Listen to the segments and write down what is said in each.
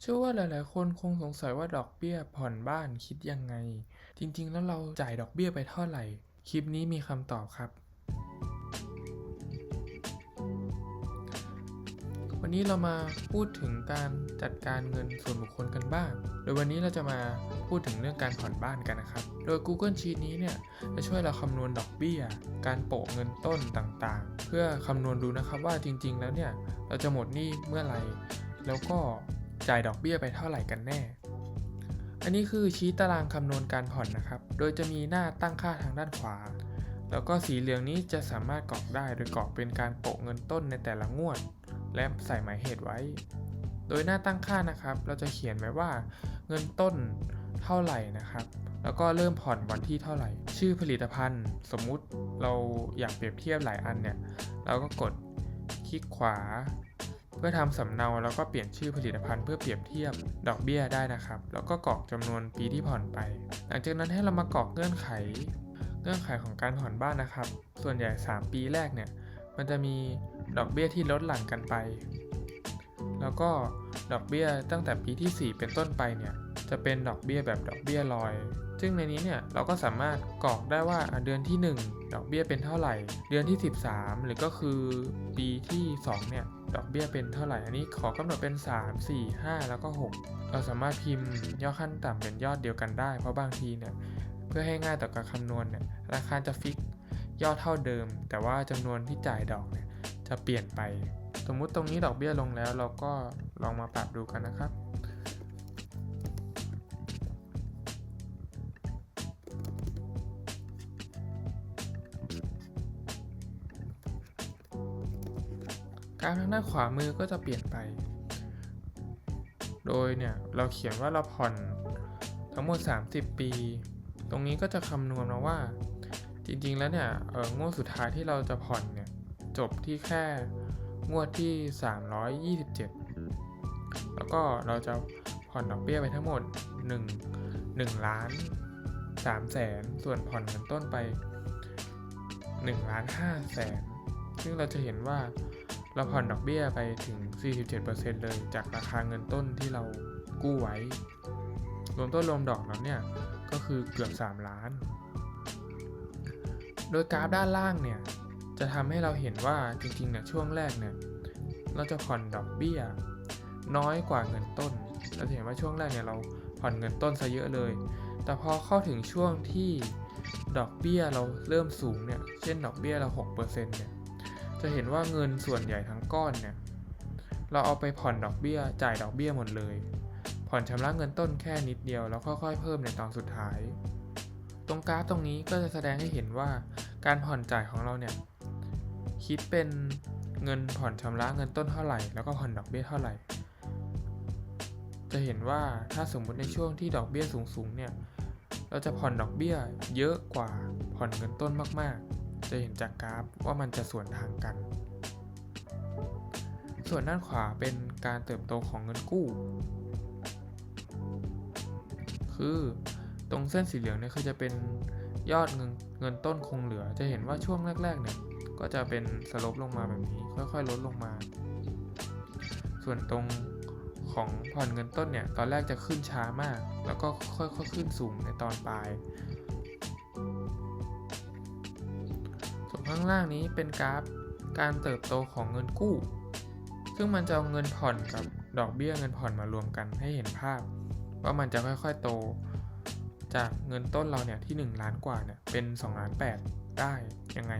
เชื่อว่าหลาย ๆ คนคงสงสัยว่าดอกเบี้ยผ่อนบ้านคิดยังไง จริง ๆ แล้วเราจ่ายดอกเบี้ยไปเท่าไหร่ คลิปนี้มีคำตอบครับ วันนี้เรามาพูดถึงการจัดการเงินส่วนบุคคลกันบ้าง โดยวันนี้เราจะมาพูดถึงเรื่องการผ่อนบ้านกันนะครับ โดย Google Sheet นี้เนี่ยจะช่วยเราคำนวณดอกเบี้ย การโปะเงินต้นต่าง ๆ เพื่อคำนวณดูนะครับว่าจริง ๆ แล้วเนี่ยเราจะหมดหนี้เมื่อไหร่ แล้วก็ จ่ายดอกเบี้ยไปเท่าไหร่กันแน่ อันนี้คือชี้ตารางคำนวณการผ่อนนะครับ โดยจะมีหน้าตั้งค่าทางด้านขวา แล้วก็สีเหลืองนี้จะสามารถกรอกได้โดยกรอกเป็นการโปะเงินต้นในแต่ละงวด และใส่หมายเหตุไว้ โดยหน้าตั้งค่านะครับ เราจะเขียนไว้ว่า เงินต้นเท่าไหร่นะครับ แล้วก็เริ่มผ่อนวันที่เท่าไหร่ ชื่อผลิตภัณฑ์ สมมุติเราอยากเปรียบเทียบหลายอันเนี่ย เราก็กดคลิกขวา เพื่อทำสำเนาแล้วก็เปลี่ยนชื่อผลิตภัณฑ์เพื่อเปรียบเทียบดอกเบี้ยได้นะครับ แล้วก็กรอกจำนวนปีที่ผ่อนไป หลังจากนั้นให้เรามากรอกเงื่อนไข เงื่อนไขของการผ่อนบ้านนะครับ ส่วนใหญ่ 3 ปีแรกเนี่ยมันจะมีดอกเบี้ยที่ลดหลั่งกันไป แล้วก็ดอกเบี้ยตั้งแต่ปีที่ 4 เป็นต้นไปเนี่ยจะเป็นดอกเบี้ยแบบดอกเบี้ยลอย ซึ่งในนี้เนี่ยเราก็สามารถกรอกได้ว่าเดือนที่ 1 ดอกเบี้ยเป็นเท่าไหร่ เดือนที่ 13 หรือก็คือปีที่2เนี่ย ดอกเบี้ยเป็นเท่าไหร่ อันนี้ขอกำหนดเป็น 3 4 5 แล้วก็ 6 เราสามารถพิมพ์ยอดขั้นต่ำเป็นยอดเดียวกันได้ เพราะบางทีเนี่ยเพื่อให้ง่ายต่อการคำนวณเนี่ยธนาคารจะฟิกยอดเท่าเดิม แต่ว่าจำนวนที่จ่ายดอกเนี่ยจะเปลี่ยนไป สมมุติตรงนี้ดอกเบี้ยลงแล้วเราก็ลองมาปรับดูกันนะครับ กราฟทางด้านขวามือก็จะเปลี่ยนไป โดยเนี่ยเราเขียนว่าเราผ่อนทั้งหมด 30 ปี ตรงนี้ก็จะคำนวณมาว่า จริงๆแล้วเนี่ยเอองวดสุดท้ายที่เราจะผ่อนเนี่ยจบที่แค่งวดที่ 327 แล้วก็เราจะผ่อนดอกเบี้ยไปทั้งหมด 1 1ล้าน3แสนส่วนผ่อนเงินต้นไป1ล้าน5แสนซึ่งเราจะเห็นว่า เราผ่อนดอกเบี้ยไปถึง 47%เลยจากราคาเงินต้นที่เรากู้ไว้ รวมต้นรวมดอกแล้วเนี่ย ก็คือเกือบ 3 ล้าน โดยกราฟด้านล่างเนี่ย จะทำให้เราเห็นว่าจริงๆเนี่ยช่วงแรกเนี่ย เราจะผ่อนดอกเบี้ย น้อยกว่าเงินต้น เราจะเห็นว่าช่วงแรกเนี่ยเราผ่อนเงินต้นซะเยอะเลย แต่พอเข้าถึงช่วงที่ดอกเบี้ยเราเริ่มสูงเนี่ย เช่นดอกเบี้ยเรา6%เนี่ย จะเห็นว่าเงินส่วนใหญ่ทั้งก้อนเนี่ย เราเอาไปผ่อนดอกเบี้ย จ่ายดอกเบี้ยหมดเลย ผ่อนชำระเงินต้นแค่นิดเดียวแล้วค่อยๆเพิ่มในตอนสุดท้าย ตรงกราฟตรงนี้ก็จะแสดงให้เห็นว่าการผ่อนจ่ายของเราเนี่ย คิดเป็นเงินผ่อนชำระเงินต้นเท่าไหร่ แล้วก็ผ่อนดอกเบี้ยเท่าไหร่ จะเห็นว่าถ้าสมมุติในช่วงที่ดอกเบี้ยสูงๆเนี่ย เราจะผ่อนดอกเบี้ยเยอะกว่าผ่อนเงินต้นมากๆ จะเห็นจากกราฟว่ามันจะสวนทางกัน ส่วนด้านขวาเป็นการเติบโตของเงินกู้ คือตรงเส้นสีเหลืองเนี่ยคือจะเป็นยอดเงินเงินต้นคงเหลือ จะเห็นว่าช่วงแรกๆเนี่ยก็จะเป็นสลบลงมาแบบนี้ ค่อยๆ ลดลงมา ส่วนตรงของผ่อนเงินต้นเนี่ย ตอนแรกจะขึ้นช้ามาก แล้วก็ค่อยๆ ขึ้นสูงในตอนปลาย ข้างล่างนี้เป็นกราฟการเติบโตของเงินกู้ ซึ่งมันจะเอาเงินผ่อนกับดอกเบี้ยเงินผ่อนมารวมกันให้เห็นภาพ ว่ามันจะค่อยๆโต จากเงินต้นเราเนี่ยที่ 1 ล้านกว่าเนี่ยเป็น2ล้าน8ได้ยังไง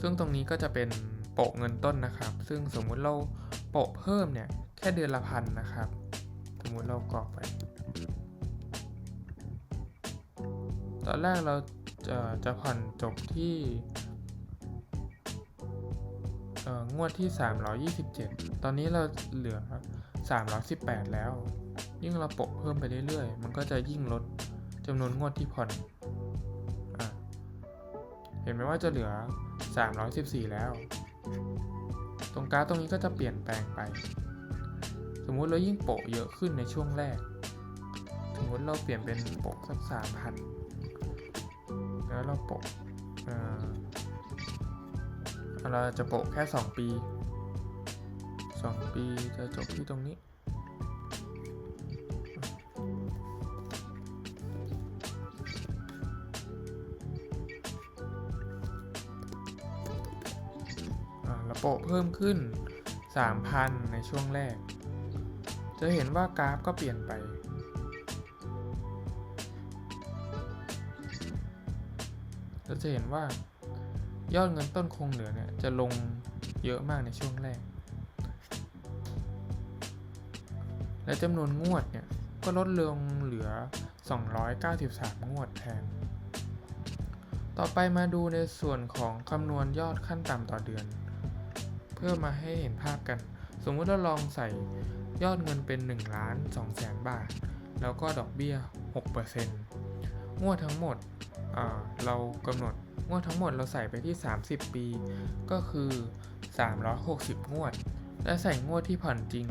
ซึ่งตรงนี้ก็จะเป็นโปะเงินต้นนะครับ ซึ่งสมมุติเราโปะเพิ่มเนี่ยแค่เดือนละพันนะครับ สมมุติเรากรอกไป ตอนแรกเราจะจะผ่อนจบที่เอ่องวดที่ 327 ตอนนี้เราเหลือ 318 แล้ว ยิ่งเราโปะเพิ่มไปเรื่อยๆ มันก็จะยิ่งลดจำนวนงวดที่ผ่อนอเห็นไหมว่าจะเหลือ 314 แล้ว ตรงกราฟตรงนี้ก็จะเปลี่ยนแปลงไป สมมุติเรายิ่งโปะเยอะขึ้นในช่วงแรก สมมติเราเปลี่ยนเป็นโปะสัก 3,000 แล้วเราโปะเราจะโปะแค่ 2 ปีสองปีจะจบที่ตรงนี้อ่าระโปะเพิ่มขึ้น 3,000 ในช่วงแรก จะเห็นว่ากราฟก็เปลี่ยนไป เราจะเห็นว่ายอดเงินต้นคงเหลือเนี่ยจะลงเยอะมากในช่วงแรก และจำนวนงวดเนี่ยก็ลดลงเหลือ 293 งวดแทน ต่อไปมาดูในส่วนของคำนวณยอดขั้นต่ำต่อเดือน เพื่อมาให้เห็นภาพกัน สมมุติเราลองใส่ยอดเงินเป็น1ล้าน2แสนบาท แล้วก็ดอกเบี้ย 6% งวดทั้งหมดเรากำหนดงวดทั้งหมดเราใส่ไปที่ 30 ปี ก็คือ 360 งวด และใส่งวดที่ผ่อนจริง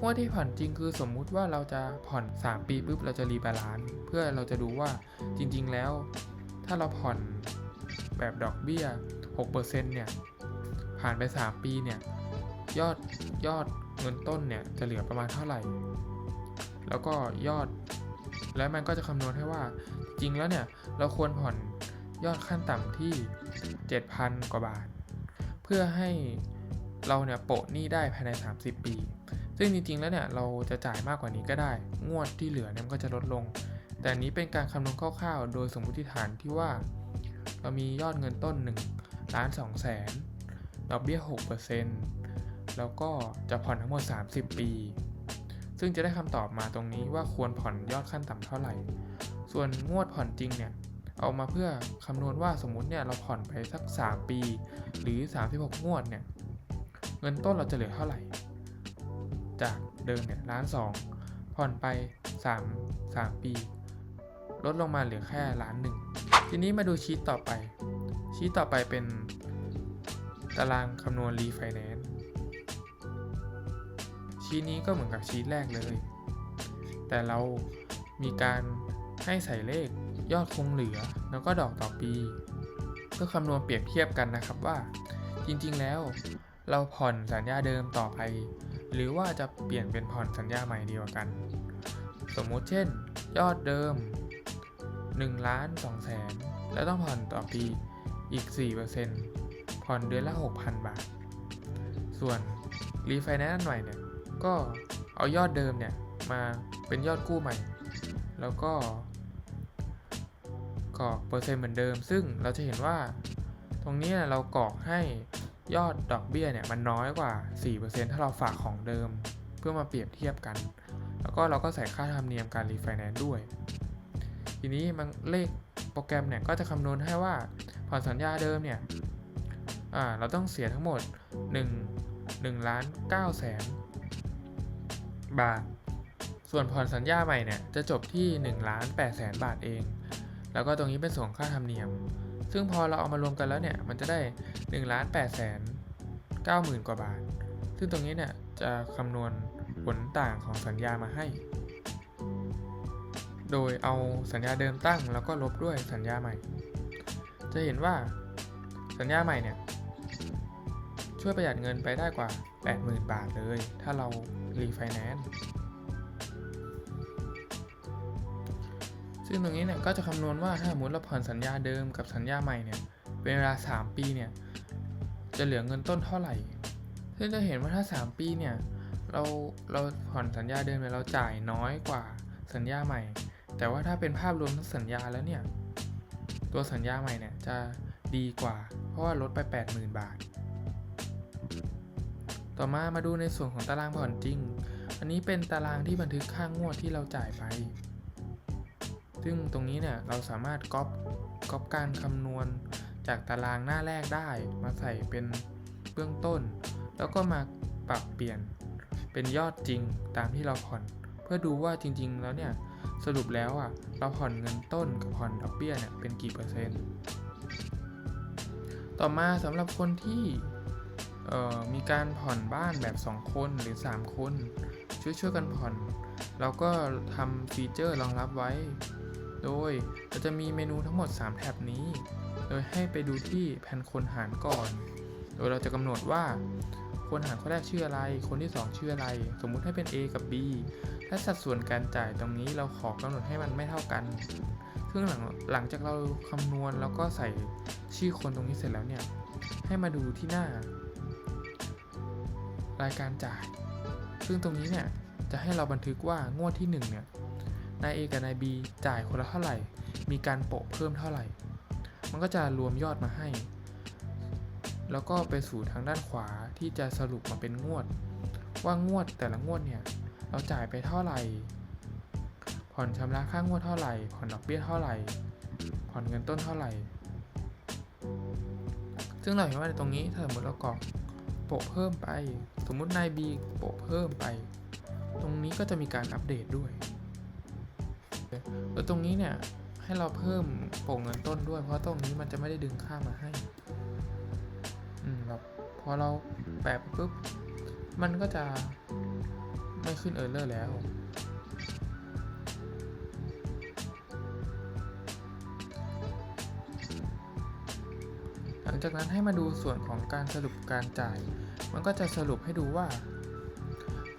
งวดที่ผ่อนจริงคือสมมุติว่าเราจะผ่อน 3 ปีปุ๊บเราจะรีบาลานซ์เพื่อเราจะดูว่าจริง ๆ แล้ว ถ้าเราผ่อนแบบดอกเบี้ย 6%เนี่ย ผ่านไป 3 ปีเนี่ย ยอดยอดเงินต้นเนี่ย จะเหลือประมาณเท่าไหร่ แล้วก็ยอด และมันก็จะคำนวณให้ว่า ริงแล้วเนี่ย เราควรผ่อนยอดขั้นต่ำที่ 7,000 กว่าบาท เพื่อให้เราเนี่ยโปะหนี้ได้ภายใน 30 ปี ซึ่งจริง ๆ แล้วเนี่ย เราจะจ่ายมากกว่านี้ก็ได้ งวดที่เหลือเนี่ยมันก็จะลดลง แต่นนี้เป็นการคำนวณคร่าวๆ โดยสมมติฐานที่ว่า เรามียอดเงินต้น1ล้าน2แสนดอกเบี้ย 6%แล้วก็จะผ่อนทั้งหมด 30 ปี ซึ่งจะได้คำตอบมาตรงนี้ว่าควรผ่อนยอดขั้นต่ำเท่าไหร่ ส่วนงวดผ่อนจริงเนี่ยเอามาเพื่อคำนวณว่าสมมุติเนี่ยเราผ่อนไปสัก 3 ปี หรือ 36 งวดเนี่ยเงินต้นเราจะเหลือเท่าไหร่ จากเดิมเนี่ยล้านสองผ่อนไป 3 3 ปี ลดลงมาเหลือแค่ล้านหนึ่งทีนี้มาดูชีตต่อไป ชีตต่อไปเป็นตารางคำนวณรีไฟแนนซ์ชีตนี้ก็เหมือนกับชีตแรกเลย แต่เรามีการ ให้ใส่เลขยอดคงเหลือ แล้วก็ดอกต่อปี เพื่อคำนวณเปรียบเทียบกันนะครับว่า จริงๆแล้ว เราผ่อนสัญญาเดิมต่อไป หรือว่าจะเปลี่ยนเป็นผ่อนสัญญาใหม่ดีกว่ากัน สมมุติเช่น ยอดเดิม1ล้าน2แสนแล้วต้องผ่อนต่อปีอีก 4%ผ่อนเดือนละ 6,000 บาท ส่วนรีไฟแนนซ์ใหม่เนี่ยก็เอายอดเดิมเนี่ยมาเป็นยอดกู้ใหม่ แล้วก็ รอกเปอร์เซ็นต์เหมือนเดิม ซึ่งเราจะเห็นว่า ตรงนี้เรากรอกให้ยอดดอกเบี้ยเนี่ยมันน้อยกว่า 4%ถ้าเราฝากของเดิม เพื่อมาเปรียบเทียบกัน แล้วก็เราก็ใส่ค่าธรรมเนียมการรีไฟแนนซ์ด้วย ทีนี้มันเลขโปรแกรมเนี่ยก็จะคำนวณให้ว่าผ่อนสัญญาเดิมเนี่ยเราต้องเสียทั้งหมด 1 1ล้าน9แสนบาท ส่วนผ่อนสัญญาใหม่เนี่ยจะจบที่1ล้าน8แสนบาทเอง แล้วก็ตรงนี้เป็นส่วนค่าธรรมเนียม ซึ่งพอเราเอามารวมกันแล้วเนี่ย มันจะได้1ล้าน8แสน9หมื่นกว่าบาท ซึ่งตรงนี้เนี่ยจะคำนวณผลต่างของสัญญามาให้ โดยเอาสัญญาเดิมตั้งแล้วก็ลบด้วยสัญญาใหม่ จะเห็นว่าสัญญาใหม่เนี่ยช่วยประหยัดเงินไปได้กว่า 80,000 บาทเลย ถ้าเรารีไฟแนนซ์ ซึ่งตรงนี้เนี่ยก็จะคำนวณว่าถ้าสมมติเราผ่อนสัญญาเดิมกับสัญญาใหม่เนี่ยเป็นเวลา 3 ปีเนี่ยจะเหลือเงินต้นเท่าไหร่ ซึ่งจะเห็นว่าถ้า 3 ปีเนี่ยเราเราผ่อนสัญญาเดิมเนี่ยเราจ่ายน้อยกว่าสัญญาใหม่ แต่ว่าถ้าเป็นภาพรวมทั้งสัญญาแล้วเนี่ยตัวสัญญาใหม่เนี่ยจะดีกว่า เพราะว่าลดไป 80,000 บาท ต่อมามาดูในส่วนของตารางผ่อนจริง อันนี้เป็นตารางที่บันทึกค่างวดที่เราจ่ายไป ซึ่งตรงนี้เนี่ยเราสามารถก๊อปก๊อปการคำนวณจากตารางหน้าแรกได้มาใส่เป็นเบื้องต้น แล้วก็มาปรับเปลี่ยนเป็นยอดจริงตามที่เราผ่อน เพื่อดูว่าจริง ๆ แล้วเนี่ยสรุปแล้วอะเราผ่อนเงินต้นกับผ่อนดอกเบี้ยเนี่ยเป็นกี่เปอร์เซ็นต์ ต่อมาสำหรับคนที่มีการผ่อนบ้านแบบ 2 คนหรือ 3 คน ช่วยช่วยๆกันผ่อน เราก็ทำฟีเจอร์รองรับไว้ โดยเราจะมีเมนูทั้งหมด 3แท็บนี้ โดยให้ไปดูที่แผ่นคนหารก่อน โดยเราจะกำหนดว่าคนหารคนแรกชื่ออะไร คนที่ 2 ชื่ออะไร สมมุติให้เป็น A กับ B และสัดส่วนการจ่ายตรงนี้เราขอกำหนดให้มันไม่เท่ากัน ซึ่งหลังหลังจากเราคำนวณแล้วก็ใส่ชื่อคนตรงนี้เสร็จแล้วเนี่ย ให้มาดูที่หน้า รายการจ่าย ซึ่งตรงนี้เนี่ยจะให้เราบันทึกว่างวดที่1เนี่ย นาย A กับนาย B จ่ายคนละเท่าไหร่ มีการโปะเพิ่มเท่าไหร่ มันก็จะรวมยอดมาให้ แล้วก็ไปสู่ทางด้านขวาที่จะสรุปมาเป็นงวด ว่างวดแต่ละงวดเนี่ยเราจ่ายไปเท่าไหร่ ผ่อนชำระค่างวดเท่าไหร่ ผ่อนดอกเบี้ยเท่าไหร่ ผ่อนเงินต้นเท่าไหร่ ซึ่งเราเห็นว่าในตรงนี้ถ้าสมมติเรากรอกโปะเพิ่มไป สมมุตินาย B โปะเพิ่มไป ตรงนี้ก็จะมีการอัปเดตด้วย แล้วตรงนี้เนี่ยให้เราเพิ่มโปะเงินต้นด้วย เพราะตรงนี้มันจะไม่ได้ดึงค่ามาให้ อืมแบบพอเราแปะปุ๊บ มันก็จะไม่ขึ้นเออร์เลอร์แล้ว หลังจากนั้นให้มาดูส่วนของการสรุปการจ่าย มันก็จะสรุปให้ดูว่า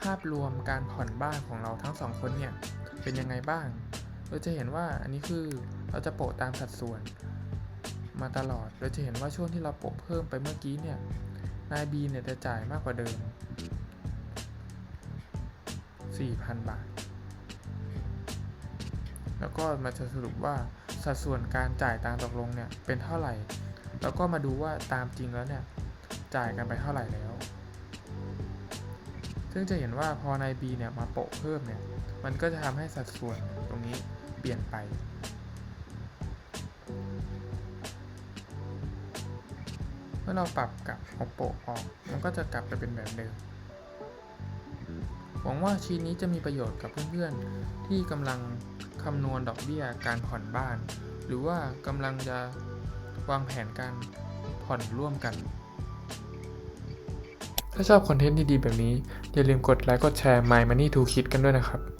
ภาพรวมการผ่อนบ้านของเราทั้งสองคนเนี่ย เป็นยังไงบ้าง เราจะเห็นว่าอันนี้คือเราจะโปะตามสัดส่วน มาตลอด เราจะเห็นว่าช่วงที่เราโปะเพิ่มไปเมื่อกี้เนี่ย นายบีเนี่ยจะจ่ายมากกว่าเดิม 4,000 บาท แล้วก็มาจะสรุปว่าสัดส่วนการจ่ายตามตกลงเนี่ยเป็นเท่าไหร่ แล้วก็มาดูว่าตามจริงแล้วเนี่ยจ่ายกันไปเท่าไหร่แล้ว ซึ่งจะเห็นว่าพอนายบีเนี่ยมาโปะเพิ่มเนี่ย มันก็จะทำให้สัดส่วน เปลี่ยนไป เมื่อเราปรับกับเอโปะออก มันก็จะกลับไปเป็นแบบเดิม หวังว่าชีนี้จะมีประโยชน์กับเพื่อนๆ ที่กำลังคำนวณดอกเบี้ยการผ่อนบ้าน หรือว่ากำลังจะวางแผนการผ่อนร่วมกัน ถ้าชอบคอนเทนต์ดีๆ แบบนี้ อย่าลืมกดไลค์กดแชร์ My Money to Kid กันด้วยนะครับ